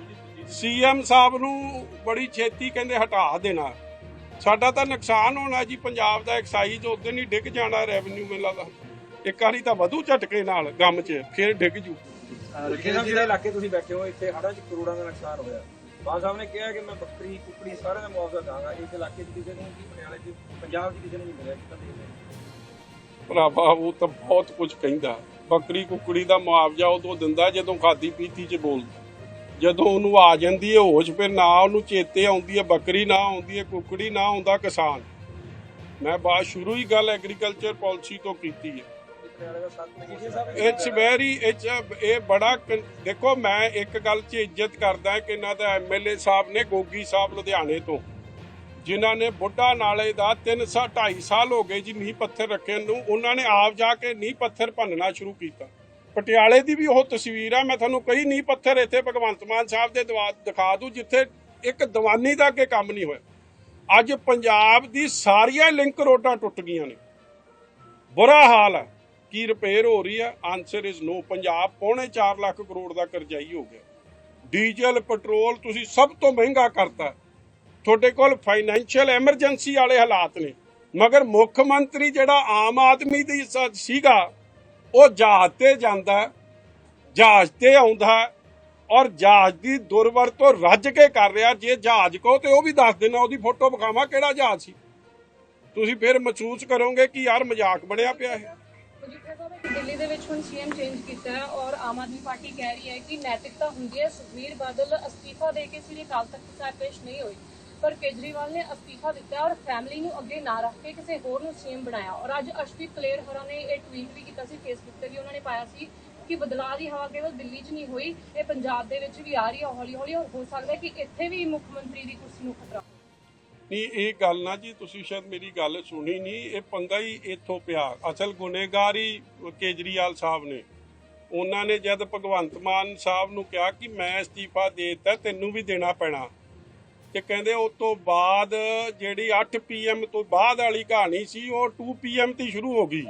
ਸੀਐਮ ਸਾਹਿਬ ਨੂੰ ਬੜੀ ਛੇਤੀ ਕਹਿੰਦੇ ਹਟਾ ਦੇਣਾ। ਸਾਡਾ ਤਾਂ ਨੁਕਸਾਨ ਹੋਣਾ ਜੀ ਪੰਜਾਬ ਦਾ ਐਕਸਾਈਜ਼ ਉਦੋਂ ਹੀ ਡਿੱਗ ਜਾਣਾ ਰੈਵਨਿਊ ਮੇਲਾ ਦਾ। ਇੱਕ ਵਾਰੀ ਤਾਂ ਵਧੂ ਝਟਕੇ ਨਾਲ ਗਮ 'ਚ ਫਿਰ ਡਿੱਗ ਜੂ। ਜਿਹੜਾ ਜਿਹੜੇ ਇਲਾਕੇ ਤੁਸੀਂ ਬੈਠੇ ਹੋ ਇੱਥੇ ਹੜ੍ਹਾਂ 'ਚ ਕਰੋੜਾਂ ਦਾ ਨੁਕਸਾਨ ਹੋਇਆ। ਬਾਦ ਸਾਹਿਬ ਨੇ ਕਿਹਾ ਕਿ ਮੈਂ ਬੱਕਰੀ ਕੁੱਕੜੀ ਸਾਰਿਆਂ ਦਾ ਮੁਆਵਜ਼ਾ ਦਾਂਗਾ ਇਸ ਇਲਾਕੇ 'ਚ ਕਿਸੇ ਨੂੰ ਕੀ ਪਟਿਆਲੇ 'ਚ ਪੰਜਾਬ 'ਚ ਕਿਸੇ ਨੂੰ ਨਹੀਂ ਮਿਲਿਆ ਕਿਤਾ ਦੇ ਭਰਾਵਾ ਉਹ ਤਾਂ ਬਹੁਤ ਕੁਝ ਕਹਿੰਦਾ। ਬੱਕਰੀ ਕੁੱਕੜੀ ਦਾ ਮੁਆਵਜ਼ਾ ਉਦੋਂ ਦਿੰਦਾ ਜਦੋਂ ਖਾਦੀ ਪੀਤੀ 'ਚ ਬੋਲਦਾ। ਜਦੋਂ ਉਹਨੂੰ ਆ ਜਾਂਦੀ ਹੈ ਹੋਸ਼, ਫਿਰ ਨਾ ਉਹਨੂੰ ਚੇਤੇ ਆਉਂਦੀ ਹੈ ਬੱਕਰੀ, ਨਾ ਆਉਂਦੀ ਹੈ ਕੁੱਕੜੀ, ਨਾ ਆਉਂਦਾ ਕਿਸਾਨ। ਮੈਂ ਬਾਤ ਸ਼ੁਰੂ ਹੀ ਗੱਲ ਐਗਰੀਕਲਚਰ ਪਾਲਿਸੀ ਤੋਂ ਕੀਤੀ ਹੈ। ਪਟਿਆਲੇ ਦਾ ਇਟਸ ਵੈਰੀ ਇਟਸ ਇਹ ਬੜਾ ਦੇਖੋ ਮੈਂ ਇੱਕ ਗੱਲ 'ਚ ਇੱਜ਼ਤ ਕਰਦਾ ਕਿ ਇਹਨਾਂ ਦਾ ਐਮਐਲਏ ਸਾਹਿਬ ਨੇ, ਗੋਗੀ ਸਾਹਿਬ ਲੁਧਿਆਣੇ ਤੋਂ, ਜਿਨ੍ਹਾਂ ਨੇ ਬੁੱਢਾ ਨਾਲੇ ਦਾ 3 ਸਾ 2.5 ਸਾਲ ਹੋ ਗਏ ਜੀ ਨੀਂਹ ਪੱਥਰ ਰੱਖੇ ਨੂੰ, ਉਹਨਾਂ ਨੇ ਆਪ ਜਾ ਕੇ ਨੀਂਹ ਪੱਥਰ ਭੰਨਣਾ ਸ਼ੁਰੂ ਕੀਤਾ। ਪਟਿਆਲੇ ਦੀ ਵੀ ਉਹ ਤਸਵੀਰ ਆ, ਮੈਂ ਤੁਹਾਨੂੰ ਕਈ ਨੀਂਹ ਪੱਥਰ ਇੱਥੇ ਭਗਵੰਤ ਮਾਨ ਸਾਹਿਬ ਦੇ ਦਵਾ, ਦਿਖਾ ਦੂੰ, ਜਿੱਥੇ ਇੱਕ ਦੀਵਾਨੀ ਦਾ ਅੱਗੇ ਕੰਮ ਨਹੀਂ ਹੋਇਆ। ਅੱਜ ਪੰਜਾਬ ਦੀ ਸਾਰੀਆਂ ਲਿੰਕ ਰੋਡਾਂ ਟੁੱਟ ਗਈਆਂ ਨੇ। ਬੁਰਾ ਹਾਲ ਹੈ ਕੀ ਰਿਪੇਅਰ ਹੋ ਰਹੀ ਹੈ ਆਨਸਰ ਇਜ਼ ਨੋ ਪੰਜਾਬ ਪੌਣੇ 4 ਲੱਖ ਕਰੋੜ ਦਾ ਕਰਜ਼ਾਈ ਹੋ ਗਿਆ। ਡੀਜ਼ਲ, ਪੈਟਰੋਲ, ਤੁਸੀਂ ਸਭ ਤੋਂ ਮਹਿੰਗਾ ਕਰਤਾ। ਤੁਹਾਡੇ ਕੋਲ ਫਾਈਨੈਂਸ਼ੀਅਲ ਐਮਰਜੈਂਸੀ ਵਾਲੇ ਹਾਲਾਤ ਨੇ। ਮਗਰ ਮੁੱਖ ਮੰਤਰੀ ਜਿਹੜਾ ਆਮ ਆਦਮੀ ਦੀ ਸੀਗਾ ਉਹ ਜਹਾਜ਼ ਤੇ ਜਾਂਦਾ ਜਹਾਜ਼ ਤੇ ਆਉਂਦਾ ਔਰ ਜਹਾਜ਼ ਦੀ ਦੁਰਵਰਤੋਂ ਰੱਜ ਕੇ ਕਰ ਰਿਹਾ ਜੇ ਜਹਾਜ਼ ਕੋ ਤੇ ਉਹ ਵੀ ਦੱਸ ਦੇਣਾ, ਉਹਦੀ ਫੋਟੋ ਵਿਖਾਵਾਂ ਕਿਹੜਾ ਜਹਾਜ਼ ਸੀ? ਤੁਸੀਂ ਫਿਰ ਮਹਿਸੂਸ ਕਰੋਗੇ ਕਿ ਯਾਰ ਮਜ਼ਾਕ ਬਣਿਆ ਪਿਆ ਇਹ। ਦਿੱਲੀ ਦੇ ਵਿੱਚ ਹੁਣ ਸੀਐਮ ਚੇਂਜ ਕੀਤਾ ਹੈ ਔਰ ਆਮ ਆਦਮੀ ਪਾਰਟੀ ਕਹਿ ਰਹੀ ਹੈ ਕਿ ਨੈਤਿਕਤਾ ਹੁੰਦੀ ਹੈ। ਸੁਖਵੀਰ ਬਾਦਲ ਅਸਤੀਫਾ ਦੇ ਕੇ ਸ੍ਰੀ ਅਕਾਲ ਤਖਤ ਸਾਹਿਬ ਪੇਸ਼ ਨਹੀਂ ਹੋਈ ਪਰ ਕੇਜਰੀਵਾਲ ਨੇ ਅਸਤੀਫਾ ਦਿੱਤਾ ਔਰ ਫੈਮਿਲੀ ਨੂੰ ਅੱਗੇ ਨਾ ਰੱਖ ਕੇ ਕਿਸੇ ਹੋਰ ਨੂੰ ਸੀਐਮ ਬਣਾਇਆ। ਔਰ ਅੱਜ ਅਸ਼ਦੀਪ ਕਲੇਰ ਹਰਾ ਨੇ ਇਹ ਟਵੀਟ ਵੀ ਕੀਤਾ ਸੀ ਫੇਸਬੁੱਕ ਤੇ ਵੀ ਉਹਨਾਂ ਨੇ ਪਾਇਆ ਸੀ ਕਿ ਬਦਲਾਅ ਦੀ ਹਵਾ ਕੇਵਲ ਦਿੱਲੀ 'ਚ ਨਹੀਂ ਹੋਈ, ਇਹ ਪੰਜਾਬ ਦੇ ਵਿੱਚ ਵੀ ਆ ਰਹੀ ਹੈ ਹੌਲੀ ਹੌਲੀ ਔਰ ਹੋ ਸਕਦਾ ਕਿ ਇੱਥੇ ਵੀ ਮੁੱਖ ਮੰਤਰੀ ਦੀ ਕੁਰਸੀ ਨੂੰ ਖਤਰਾ ਨਹੀਂ, ਇਹ ਗੱਲ ਨਾ ਜੀ, ਤੁਸੀਂ ਸ਼ਾਇਦ ਮੇਰੀ ਗੱਲ ਸੁਣੀ ਨਹੀਂ, ਇਹ ਪੰਗਾ ਹੀ ਇੱਥੋਂ ਪਿਆ। ਅਸਲ ਗੁਨੇਗਾਰ ਹੀ ਕੇਜਰੀਵਾਲ ਸਾਹਿਬ ਨੇ। ਉਹਨਾਂ ਨੇ ਜਦ ਭਗਵੰਤ ਮਾਨ ਸਾਹਿਬ ਨੂੰ ਕਿਹਾ ਕਿ ਮੈਂ ਅਸਤੀਫਾ ਦੇ ਦਿੱਤਾ, ਤੈਨੂੰ ਵੀ ਦੇਣਾ ਪੈਣਾ। ਤੇ ਕਹਿੰਦੇ ਉਸ ਤੋਂ ਬਾਅਦ ਜਿਹੜੀ 8 ਪੀਐਮ ਤੋਂ ਬਾਅਦ ਵਾਲੀ ਕਹਾਣੀ ਸੀ ਉਹ 2 ਪੀਐਮ ਤੇ ਸ਼ੁਰੂ ਹੋ ਗਈ।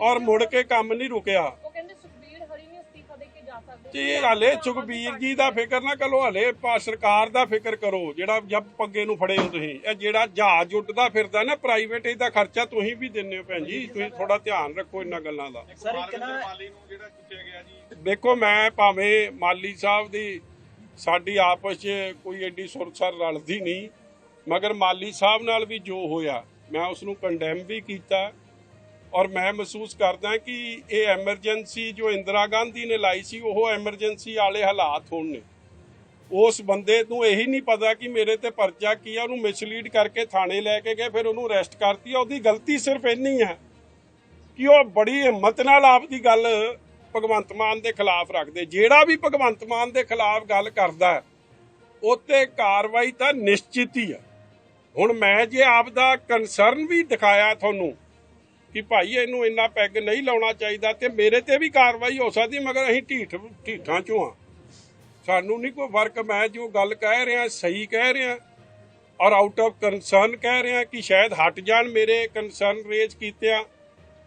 ਔਰ ਮੁੜ ਕੇ ਕੰਮ ਨਹੀਂ ਰੁਕਿਆ। ਉਹ ਕਹਿੰਦੇ ਸੁਖਬੀਰ ਹਰੀ ਵੀ ਅਸਤੀਫਾ ਦੇ ਕੇ ਜਾ ਸਕਦੇ ਤੇ ਇਹ ਹਲੇ ਸੁਖਬੀਰ ਜੀ ਦਾ ਫਿਕਰ ਨਾ ਕਰੋ ਹਲੇ ਪਾ ਸਰਕਾਰ ਦਾ ਫਿਕਰ ਕਰੋ ਜਿਹੜਾ ਜੱਬ ਪੱਗੇ ਨੂੰ ਫੜੇ ਹੋ ਤੁਸੀਂ। ਇਹ ਜਿਹੜਾ ਜਹਾਜ਼ ਉੱਡਦਾ ਫਿਰਦਾ ਨਾ ਪ੍ਰਾਈਵੇਟ ਇਹਦਾ ਖਰਚਾ ਤੁਸੀਂ ਵੀ ਦਿੰਦੇ ਹੋ ਭੈਣ ਜੀ ਤੁਸੀਂ ਥੋੜਾ ਧਿਆਨ ਰੱਖੋ ਇਹਨਾਂ ਗੱਲਾਂ ਦਾ। ਸਰ ਇੱਕ ਨਾ ਮਾਲੀ ਨੂੰ ਜਿਹੜਾ ਚੁੱਕਿਆ ਗਿਆ ਜੀ। ਦੇਖੋ ਮੈਂ ਭਾਵੇਂ ਮਾਲੀ ਸਾਹਿਬ ਦੀ ਸਾਡੀ ਆਪਸ 'ਚ ਕੋਈ ਐਡੀ ਸੁਰਸਰ ਰਲਦੀ ਨਹੀਂ। ਮਗਰ ਮਾਲੀ ਸਾਹਿਬ ਨਾਲ ਵੀ ਜੋ ਹੋਇਆ, ਮੈਂ ਉਸ ਨੂੰ ਕੰਡੈਮ ਵੀ ਕੀਤਾ ਔਰ ਮੈਂ ਮਹਿਸੂਸ ਕਰਦਾ ਕਿ ਇਹ ਐਮਰਜੈਂਸੀ ਜੋ ਇੰਦਰਾ ਗਾਂਧੀ ਨੇ ਲਾਈ ਸੀ, ਉਹ ਐਮਰਜੈਂਸੀ ਵਾਲੇ ਹਾਲਾਤ ਹੁਣ ਨੇ। ਉਸ ਬੰਦੇ ਨੂੰ ਇਹੀ ਨਹੀਂ ਪਤਾ ਕਿ ਮੇਰੇ ਤੇ ਪਰਚਾ ਕੀ ਆ, ਉਹਨੂੰ ਮਿਸਲੀਡ ਕਰਕੇ ਥਾਣੇ ਲੈ ਕੇ ਗਏ, ਫਿਰ ਉਹਨੂੰ ਅਰੈਸਟ ਕਰਤੀ ਉਹਦੀ ਗਲਤੀ ਸਿਰਫ ਇੰਨੀ ਹੈ ਕਿ ਉਹ ਬੜੀ ਹਿੰਮਤ ਨਾਲ ਆਪ ਦੀ ਗੱਲ ਭਗਵੰਤ ਮਾਨ ਦੇ ਖਿਲਾਫ ਰੱਖਦੇ। ਜਿਹੜਾ ਵੀ ਭਗਵੰਤ ਮਾਨ ਦੇ ਖਿਲਾਫ ਗੱਲ ਕਰਦਾ ਹੈ, ਉੱਤੇ ਕਾਰਵਾਈ ਤਾਂ ਨਿਸ਼ਚਿਤ ਹੀ ਆ। ਹੁਣ ਮੈਂ ਜੇ ਆਪ ਦਾ ਕੰਸਰਨ ਵੀ ਦਿਖਾਇਆ ਤੁਹਾਨੂੰ ਕਿ ਭਾਈ ਇਹਨੂੰ ਇੰਨਾ ਪੈਗ ਨਹੀਂ ਲਾਉਣਾ ਚਾਹੀਦਾ ਤੇ ਮੇਰੇ ਤੇ ਵੀ ਕਾਰਵਾਈ ਹੋ ਸਕਦੀ ਮਗਰ ਅਸੀਂ ਢੀਠ ਢੀਠਾਂ ਚੋਂ ਆ। ਸਾਨੂੰ ਨਹੀਂ ਕੋਈ ਫ਼ਰਕ ਮੈਂ ਜੋ ਗੱਲ ਕਹਿ ਰਿਹਾ ਸਹੀ ਕਹਿ ਰਿਹਾ ਔਰ ਆਊਟ ਆਫ ਕੰਸਰਨ ਕਹਿ ਰਿਹਾ ਕਿ ਸ਼ਾਇਦ ਹਟ ਜਾਣ ਮੇਰੇ ਕੰਸਰਨ ਰੇਜ ਕੀਤੇ ਆ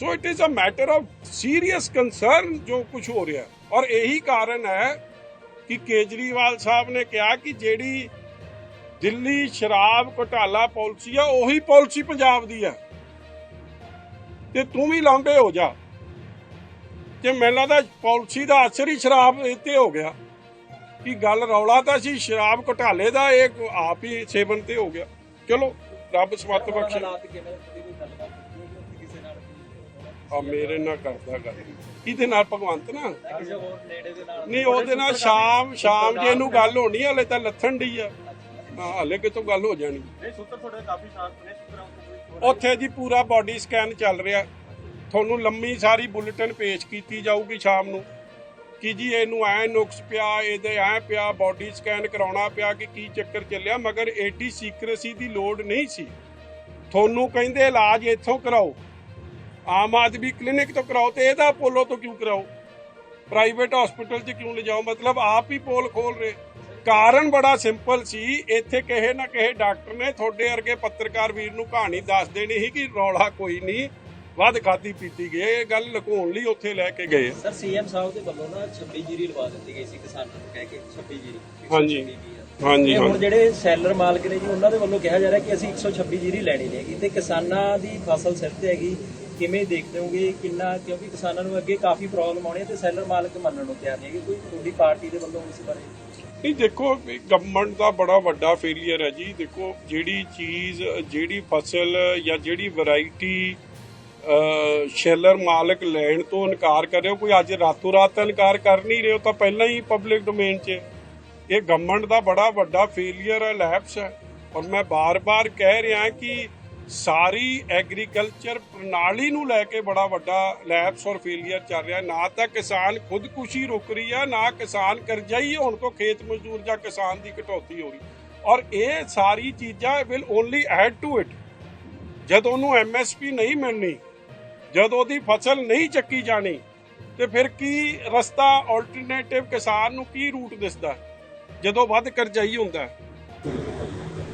So it is a matter of serious concern ਜੋ ਕੁਝ ਹੋ ਰਿਹਾ ਔਰ ਇਹੀ ਕਾਰਨ ਹੈ ਕਿ ਕੇਜਰੀਵਾਲ ਸਾਹਿਬ ਨੇ ਕਿਹਾ ਕਿ ਜਿਹੜੀ ਦਿੱਲੀ, ਸ਼ਰਾਬ, ਘੁਟਾਲਾ ਪਾਲਿਸੀ ਆ, ਉਹੀ ਪਾਲਿਸੀ ਪੰਜਾਬ ਦੀ ਹੈ ਤੇ ਤੂੰ ਵੀ ਲਾਂਬੇ ਹੋ ਜਾ। ਤੇ ਮੈਨੂੰ ਲੱਗਦਾ ਪਾਲਿਸੀ ਦਾ ਅਸਰ ਹੀ ਸ਼ਰਾਬ ਇੱਥੇ ਹੋ ਗਿਆ। ਕਿ ਗੱਲ ਰੌਲਾ ਤਾਂ ਸੀ, ਸ਼ਰਾਬ ਘੁਟਾਲੇ ਦਾ, ਇਹ ਆਪ ਹੀ ਸੇਵਨ ਤੇ ਹੋ ਗਿਆ। ਚਲੋ, ਰੱਬ ਸਮਤ ਬਖਸ਼ੇ। ਆ ਮੇਰੇ ਨਾਲ ਕਰਦਾ ਗੱਲ। ਕਿਹਦੇ ਨਾਲ? ਭਗਵੰਤ ਦੇ ਨਾਲ? ਨਹੀਂ ਉਹਦੇ ਨਾਲ ਸ਼ਾਮ ਸ਼ਾਮ ਜੇ ਇਹਨੂੰ ਗੱਲ ਹੋਣੀ ਹਲੇ ਤਾਂ ਲੱਥਣ ਡਈ ਆ। ਹਾਂ ਹਲੇ ਕਿਤੋਂ ਗੱਲ ਹੋ ਜਾਣੀ। ਇਹ ਸੂਤਰ ਤੁਹਾਡੇ ਕਾਫੀ ਸ਼ਾਂਤ ਨੇ ਉੱਥੇ ਜੀ ਪੂਰਾ ਬਾਡੀ ਸਕੈਨ ਚੱਲ ਰਿਹਾ। ਤੁਹਾਨੂੰ ਲੰਮੀ ਸਾਰੀ ਬੁਲੇਟਿਨ ਪੇਸ਼ ਕੀਤੀ ਜਾਊਗੀ ਸ਼ਾਮ ਨੂੰ। ਕਿ ਜੀ ਇਹਨੂੰ ਐ ਨੁਕਸ ਪਿਆ ਇਹਦੇ ਐ ਪਿਆ ਬਾਡੀ ਸਕੈਨ ਕਰਾਉਣਾ ਪਿਆ ਕਿ ਕੀ ਚੱਕਰ ਚੱਲਿਆ ਮਗਰ ਏਡੀ ਸੀਕ੍ਰੇਸੀ ਦੀ ਲੋੜ ਨਹੀਂ ਸੀ। ਤੁਹਾਨੂੰ ਕਹਿੰਦੇ ਇਲਾਜ ਇੱਥੋਂ ਕਰਾਓ। ਆਮ ਆਦਮੀ ਕਲੀਨਿਕ ਤੋਂ ਕਰਾਓ ਤੇ ਇਹਦਾ ਅਪੋਲੋ ਤੋਂ ਕਿਉਂ ਕਰਾਓ? ਪ੍ਰਾਈਵੇਟ ਹਸਪੀਟਲ 'ਚ ਕਿਉਂ ਲਿਜਾਓ? ਮਤਲਬ ਆਪ ਹੀ ਪੋਲ ਖੋਲ ਰਹੇ। ਕਾਰਨ ਬੜਾ ਸਿੰਪਲ ਸੀ। ਇੱਥੇ ਕਿਸੇ ਨਾ ਕਿਸੇ ਡਾਕਟਰ ਨੇ ਤੁਹਾਡੇ ਵਰਗੇ ਪੱਤਰਕਾਰ ਵੀਰ ਨੂੰ ਕਹਾਣੀ ਦੱਸ ਦੇਣੀ ਸੀ ਕਿ ਰੌਲਾ ਕੋਈ ਨਹੀਂ ਵੱਧ ਖਾਦੀ ਪੀਤੀ ਗਈ। ਇਹ ਗੱਲ ਲੁਕਾਉਣ ਲਈ ਉੱਥੇ ਲੈ ਕੇ ਗਏ। ਸਰ ਸੀਐਮ ਸਾਹਿਬ ਦੇ ਵੱਲੋਂ ਨਾ 26 ਜੀਰੀ ਲਵਾ ਦਿੱਤੀ ਗਈ ਸੀ ਕਿਸਾਨਾਂ ਨੂੰ ਕਹਿ ਕੇ 26 ਜੀਰੀ। ਹਾਂਜੀ। 126 ਵੀ ਆ। ਹਾਂਜੀ ਹੁਣ ਜਿਹੜੇ ਸੈਲਰ ਮਾਲਕ ਨੇ ਜੀ ਉਹਨਾਂ ਦੇ ਵੱਲੋਂ ਕਿਹਾ ਜਾ ਰਿਹਾ ਕਿ ਅਸੀਂ 126 ਜੀਰੀ ਲੈਣੀ ਹੈਗੀ ਤੇ ਕਿਸਾਨਾਂ ਦੀ ਫਸਲ ਸਿਰ ਤੇ ਹੈਗੀ। ਕਿਵੇਂ ਦੇਖਦੇ ਹੋਗੇ, ਕਿੰਨਾ, ਕਿਉਂਕਿ ਕਿਸਾਨਾਂ ਨੂੰ ਅੱਗੇ ਕਾਫੀ ਪ੍ਰੋਬਲਮ ਆਉਣੀ ਹੈ ਤੇ ਸੈਲਰ ਮਾਲਕ ਮੰਨਣ ਨੂੰ ਤਿਆਰ ਨਹੀਂ ਹੈਗੇ। ਕੋਈ ਤੁਹਾਡੀ ਪਾਰਟੀ ਦੇ ਵੱਲੋਂ ਇਸ ਬਾਰੇ? ਨਹੀਂ, ਦੇਖੋ ਗਵਰਨਮੈਂਟ ਦਾ ਬੜਾ ਵੱਡਾ ਫੇਲਿਅਰ ਹੈ ਜੀ। ਦੇਖੋ, ਜਿਹੜੀ ਚੀਜ਼, ਜਿਹੜੀ ਫਸਲ ਜਾਂ ਜਿਹੜੀ ਵੈਰਾਈਟੀ ਸ਼ੈਲਰ ਮਾਲਕ ਲੈਣ ਤੋਂ ਇਨਕਾਰ ਕਰ ਰਿਹਾ ਕੋਈ ਅੱਜ ਰਾਤੋਂ ਰਾਤ ਤਾਂ ਇਨਕਾਰ ਕਰ ਨਹੀਂ ਰਹੇ, ਉਹ ਤਾਂ ਪਹਿਲਾਂ ਹੀ ਪਬਲਿਕ ਡੋਮੇਨ 'ਚ। ਇਹ ਗਵਰਨਮੈਂਟ ਦਾ ਬੜਾ ਵੱਡਾ ਫੇਲਿਅਰ ਹੈ ਲੈਪਸ ਹੈ। ਔਰ ਮੈਂ ਬਾਰ-ਬਾਰ ਕਹਿ ਰਿਹਾ ਕਿ ਸਾਰੀ ਐਗਰੀਕਲਚਰ ਪ੍ਰਣਾਲੀ ਨੂੰ ਲੈ ਕੇ ਬੜਾ ਵੱਡਾ ਲੈਪਸ ਔਰ ਫੇਲੀਅਰ ਚੱਲ ਰਿਹਾ ਨਾ ਤਾਂ ਕਿਸਾਨ ਖੁਦਕੁਸ਼ੀ ਰੁਕ ਰਹੀ ਆ, ਨਾ ਕਿਸਾਨ ਕਰਜ਼ਾਈ ਹੋਣ ਤੋਂ ਖੇਤ ਮਜ਼ਦੂਰ ਜਾਂ ਕਿਸਾਨ ਦੀ ਕਟੌਤੀ ਹੋ ਰਹੀ। ਔਰ ਇਹ ਸਾਰੀ ਚੀਜ਼ਾਂ will only add to it ਜਦ ਉਹਨੂੰ ਐਮਐਸਪੀ ਨਹੀਂ ਮਿਲਣੀ, ਜਦ ਉਹਦੀ ਫਸਲ ਨਹੀਂ ਚੱਕੀ ਜਾਣੀ, ਤੇ ਫਿਰ ਕੀ ਰਸਤਾ ਆਲਟਰਨੇਟਿਵ ਕਿਸਾਨ ਨੂੰ ਕੀ ਰੂਟ ਦਿਸਦਾ ਜਦੋਂ ਵੱਧ ਕਰਜ਼ਾਈ ਹੁੰਦਾ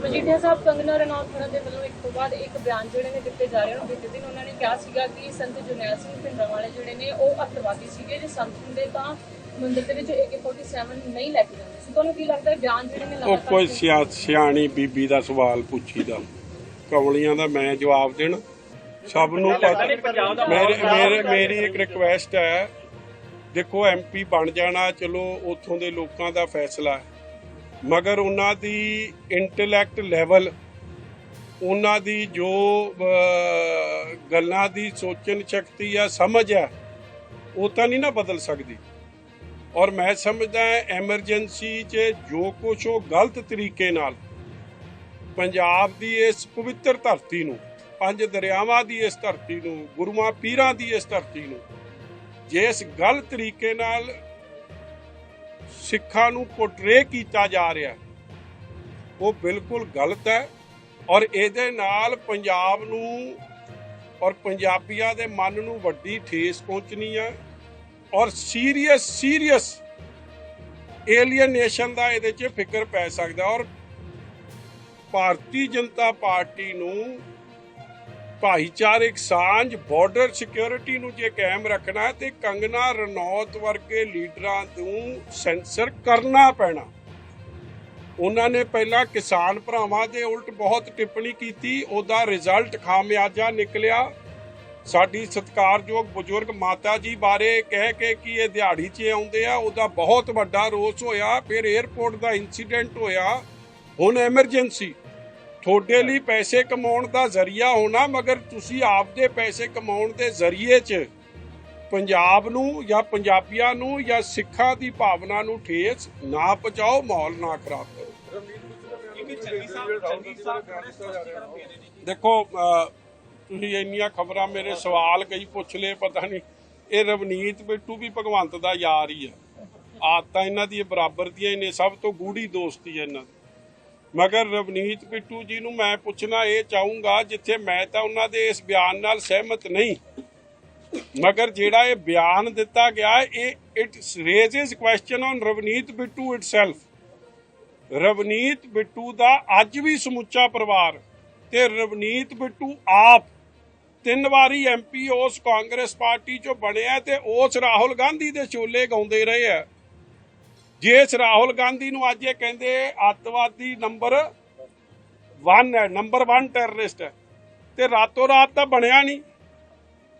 ਮਜੀਠੀਆ ਸਾਹਿਬ ਕੰਗਨਾ ਰਣੌਤ ਹੋਰਾਂ ਦੇ ਵੱਲੋਂ ਇੱਕ ਤੋਂ ਬਾਅਦ ਇੱਕ ਬਿਆਨ ਜਿਹੜੇ ਨੇ ਦਿੱਤੇ ਜਾ ਰਹੇ ਹਨ ਬੀਤੇ ਦਿਨ ਉਹਨਾਂ ਨੇ ਕਿਹਾ ਸੀਗਾ ਕਿ ਸੰਤ ਜੁਨੈਲ ਸਿੰਘ ਭਿੰਡਰਾਂ ਵਾਲੇ ਜਿਹੜੇ ਨੇ ਉਹ ਅੱਤਵਾਦੀ ਸੀਗੇ ਜੇ ਸੰਤ ਹੁੰਦੇ ਤਾਂ ਮੰਦਿਰ ਦੇ ਵਿੱਚ AK47 ਨਹੀਂ ਲੈ ਕੇ ਜਾਂਦੇ ਸੀ। ਤੁਹਾਨੂੰ ਕੀ ਲੱਗਦਾ ਹੈ ਬਿਆਨ ਜਿਹੜੇ ਨੇ ਉਹ ਲਗਾਤਾਰ ਕੋਈ ਸਿਆ- ਸਿਆਣੀ ਬੀਬੀ ਦਾ ਸਵਾਲ ਪੁੱਛੀਦਾ। ਕਮਲੀਆਂ ਦਾ ਮੈਂ ਜਵਾਬ ਦੇਣਾ। ਸਭ ਨੂੰ ਪਤਾ। ਮੇਰੇ ਮੇਰੇ ਮੇਰੀ ਇੱਕ ਰਿਕੁਐਸਟ ਹੈ। ਦੇਖੋ ਐਮਪੀ ਬਣ ਜਾਣਾ ਚਲੋ ਉੱਥੋਂ ਦੇ ਲੋਕਾਂ ਦਾ ਫੈਸਲਾ ਹੈ। ਮਗਰ ਉਹਨਾਂ ਦੀ ਇੰਟੈਲੈਕਟ ਲੈਵਲ ਉਹਨਾਂ ਦੀ ਜੋ ਗੱਲਾਂ ਦੀ ਸੋਚਣ ਸ਼ਕਤੀ ਆ ਸਮਝ ਆ ਉਹ ਤਾਂ ਨਹੀਂ ਨਾ ਬਦਲ ਸਕਦੀ। ਔਰ ਮੈਂ ਸਮਝਦਾ ਐਮਰਜੈਂਸੀ 'ਚ ਜੋ ਕੁਛ ਉਹ ਗਲਤ ਤਰੀਕੇ ਨਾਲ, ਪੰਜਾਬ ਦੀ ਇਸ ਪਵਿੱਤਰ ਧਰਤੀ ਨੂੰ, ਪੰਜ ਦਰਿਆਵਾਂ ਦੀ ਇਸ ਧਰਤੀ ਨੂੰ, ਗੁਰੂਆਂ ਪੀਰਾਂ ਦੀ ਇਸ ਧਰਤੀ ਨੂੰ ਜਿਸ ਗਲਤ ਤਰੀਕੇ ਨਾਲ ਸਿੱਖਾਂ ਨੂੰ ਪੋਰਟਰੇ ਕੀਤਾ ਜਾ ਰਿਹਾ ਉਹ ਬਿਲਕੁਲ ਗਲਤ ਹੈ ਔਰ ਇਹਦੇ ਨਾਲ ਪੰਜਾਬ ਨੂੰ ਔਰ ਪੰਜਾਬੀਆਂ ਦੇ ਮਨ ਨੂੰ ਵੱਡੀ ਠੇਸ ਪਹੁੰਚਣੀ ਹੈ ਔਰ ਸੀਰੀਅਸ ਸੀਰੀਅਸ ਏਲੀਅਨੇਸ਼ਨ ਦਾ ਇਹਦੇ 'ਚ ਫਿਕਰ ਪੈ ਸਕਦਾ ਔਰ ਭਾਰਤੀ ਜਨਤਾ ਪਾਰਟੀ ਨੂੰ ਭਾਈਚਾਰਕ ਸਾਂਝ ਬਾਰਡਰ ਸਿਕਿਉਰਿਟੀ ਨੂੰ ਜੇ ਕਾਇਮ ਰੱਖਣਾ ਹੈ, ਤੇ ਕੰਗਨਾ ਰਣੌਤ ਵਰਗੇ ਲੀਡਰਾਂ ਨੂੰ ਸੈਂਸਰ ਕਰਨਾ ਪੈਣਾ। ਉਹਨਾਂ ਨੇ ਪਹਿਲਾਂ ਕਿਸਾਨ ਭਰਾਵਾਂ ਦੇ ਉਲਟ ਬਹੁਤ ਟਿੱਪਣੀ ਕੀਤੀ, ਉਹਦਾ ਰਿਜ਼ਲਟ ਖਾਮਿਆਜਾ ਨਿਕਲਿਆ। ਸਾਡੀ ਸਤਿਕਾਰਯੋਗ ਬਜ਼ੁਰਗ ਮਾਤਾ ਜੀ ਬਾਰੇ ਕਹਿ ਕੇ ਕਿ ਇਹ ਦਿਹਾੜੀ 'ਚ ਆਉਂਦੇ ਆ, ਉਹਦਾ ਬਹੁਤ ਵੱਡਾ ਰੋਸ ਹੋਇਆ, ਫਿਰ 에ਅਰਪੋਰਟ ਦਾ ਇਨਸੀਡੈਂਟ ਹੋਇਆ, ਹੁਣ ਐਮਰਜੈਂਸੀ ਤੁਹਾਡੇ ਲਈ ਪੈਸੇ ਕਮਾਉਣ ਦਾ ਜ਼ਰੀਆ ਹੋਣਾ ਮਗਰ ਤੁਸੀਂ ਆਪਦੇ ਪੈਸੇ ਕਮਾਉਣ ਦੇ ਜ਼ਰੀਏ 'ਚ ਪੰਜਾਬ ਨੂੰ ਜਾਂ ਪੰਜਾਬੀਆਂ ਨੂੰ ਜਾਂ ਸਿੱਖਾਂ ਦੀ ਭਾਵਨਾ ਨੂੰ ਠੇਸ ਨਾ ਪਹੁੰਚਾਓ ਮਾਹੌਲ ਨਾ ਖਰਾਬ ਕਰੋ। ਦੇਖੋ ਤੁਸੀਂ ਇੰਨੀਆਂ ਖਬਰਾਂ ਮੇਰੇ ਸਵਾਲ ਕਈ ਪੁੱਛ ਲਏ ਪਤਾ ਨਹੀਂ ਇਹ ਰਵਨੀਤ ਬਿੱਟੂ ਵੀ ਭਗਵੰਤ ਦਾ ਯਾਰ ਹੀ ਆ। ਆਦਤਾਂ ਇਹਨਾਂ ਦੀ ਬਰਾਬਰ ਦੀਆਂ ਨੇ ਸਭ ਤੋਂ ਗੂੜੀ ਦੋਸਤੀ ਹੈ ਇਹਨਾਂ ਦੀ। ਮਗਰ ਰਵਨੀਤ ਬਿੱਟੂ ਜੀ ਨੂੰ ਮੈਂ ਪੁੱਛਣਾ ਇਹ ਚਾਹੂੰਗਾ, ਜਿੱਥੇ ਮੈਂ ਤਾਂ ਉਹਨਾਂ ਦੇ ਇਸ ਬਿਆਨ ਨਾਲ ਸਹਿਮਤ ਨਹੀਂ। ਮਗਰ ਜਿਹੜਾ ਇਹ ਬਿਆਨ ਦਿੱਤਾ ਗਿਆ, ਇਹ it raises question on Ravneet Bittu itself Ravneet Bittu ਦਾ ਅੱਜ ਵੀ ਸਮੁੱਚਾ ਪਰਿਵਾਰ ਤੇ ਰਵਨੀਤ ਬਿੱਟੂ ਆਪ ਤਿੰਨ ਵਾਰੀ ਐਮਪੀ ਉਸ ਕਾਂਗਰਸ ਪਾਰਟੀ ਚੋਂ ਬਣਿਆ ਤੇ ਉਸ ਰਾਹੁਲ ਗਾਂਧੀ ਦੇ ਚੋਲੇ ਗਾਉਂਦੇ ਰਹੇ ਆ। ਜਿਸ ਰਾਹੁਲ ਗਾਂਧੀ ਨੂੰ ਅੱਜ ਇਹ ਕਹਿੰਦੇ ਅੱਤਵਾਦੀ ਨੰਬਰ 1 ਹੈ, ਨੰਬਰ 1 ਟੈਰਰਿਸਟ ਹੈ। ਤੇ ਰਾਤੋਂ ਰਾਤ ਤਾਂ ਬਣਿਆ ਨਹੀਂ।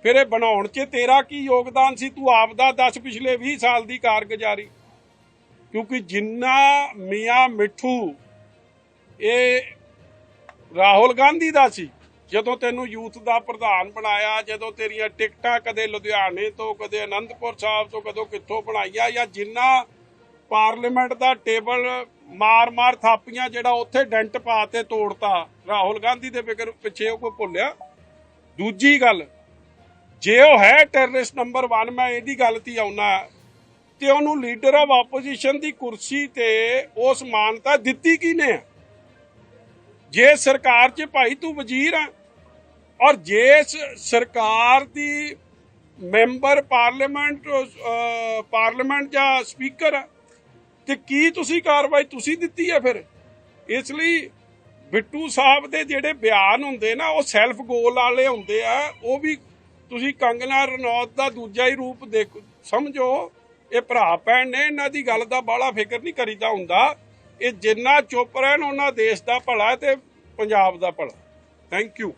ਫਿਰ ਇਹ ਬਣਾਉਣ 'ਚ ਤੇਰਾ ਕੀ ਯੋਗਦਾਨ ਸੀ? ਤੂੰ ਆਪ ਦਾ ਦੱਸ ਪਿਛਲੇ 20 ਸਾਲ ਦੀ ਕਾਰਗੁਜ਼ਾਰੀ। ਕਿਉਂਕਿ ਜਿੰਨਾ ਮੀਆਂ ਮਿੱਠੂ ਇਹ ਰਾਹੁਲ ਗਾਂਧੀ ਦਾ ਸੀ, ਜਦੋਂ ਤੈਨੂੰ ਯੂਥ ਦਾ ਪ੍ਰਧਾਨ ਬਣਾਇਆ, ਜਦੋਂ ਤੇਰੀਆਂ ਟਿਕਟਾਂ ਕਦੇ ਲੁਧਿਆਣੇ ਤੋਂ, ਕਦੇ ਅਨੰਦਪੁਰ ਸਾਹਿਬ ਤੋਂ, ਕਦੋਂ ਕਿੱਥੋਂ ਬਣਾਈਆਂ, ਜਾਂ ਜਿੰਨਾ ਪਾਰਲੀਮੈਂਟ ਦਾ ਟੇਬਲ ਮਾਰ-ਮਾਰ ਥਾਪੀਆਂ ਜਿਹੜਾ ਉੱਥੇ ਡੈਂਟ ਪਾ ਤੇ ਤੋੜਤਾ, ਰਾਹੁਲ ਗਾਂਧੀ ਦੇ ਫਿਕਰ ਪਿੱਛੇ ਉਹ ਕੋਈ ਭੁੱਲਿਆ? ਦੂਜੀ ਗੱਲ, ਜੇ ਉਹ ਹੈ ਟੈਰਰਿਸਟ ਨੰਬਰ 1 ਮੈਂ ਇਹਦੀ ਗੱਲ ਤੇ ਆਉਣਾ ਤੇ ਉਹਨੂੰ ਲੀਡਰ ਆਫ ਆਪੋਜੀਸ਼ਨ ਦੀ ਕੁਰਸੀ ਤੇ ਉਸ ਮਾਨਤਾ ਦਿੱਤੀ ਕਿਹਨੇ ਜੇ ਸਰਕਾਰ 'ਚ ਭਾਈ ਤੂੰ ਵਜ਼ੀਰ ਆ, ਔਰ ਜੇ ਸਰਕਾਰ ਦੀ ਮੈਂਬਰ ਪਾਰਲੀਮੈਂਟ ਪਾਰਲੀਮੈਂਟ ਜਾਂ ਸਪੀਕਰ ਆ ਤੇ ਕੀ ਤੁਸੀਂ ਕਾਰਵਾਈ ਤੁਸੀਂ ਦਿੱਤੀ ਹੈ ਫਿਰ? ਇਸ ਲਈ ਬਿੱਟੂ ਸਾਹਿਬ ਦੇ ਜਿਹੜੇ ਬਿਆਨ ਹੁੰਦੇ ਨਾ, ਉਹ ਸੈਲਫ ਗੋਲ ਵਾਲੇ ਹੁੰਦੇ ਆ, ਉਹ ਵੀ ਤੁਸੀਂ ਕੰਗਨਾ ਰਣੌਤ ਦਾ ਦੂਜਾ ਹੀ ਰੂਪ ਦੇਖੋ, ਸਮਝੋ। ਇਹ ਭਰਾ ਭੈਣ ਨੇ, ਇਹਨਾਂ ਦੀ ਗੱਲ ਦਾ ਬਾਹਲਾ ਫਿਕਰ ਨਹੀਂ ਕਰੀਦਾ ਹੁੰਦਾ। ਇਹ ਜਿੰਨਾ ਚੁੱਪ ਰਹਿਣ, ਉਹਨਾਂ ਦੇਸ਼ ਦਾ ਭਲਾ ਤੇ ਪੰਜਾਬ ਦਾ ਭਲਾ। Thank you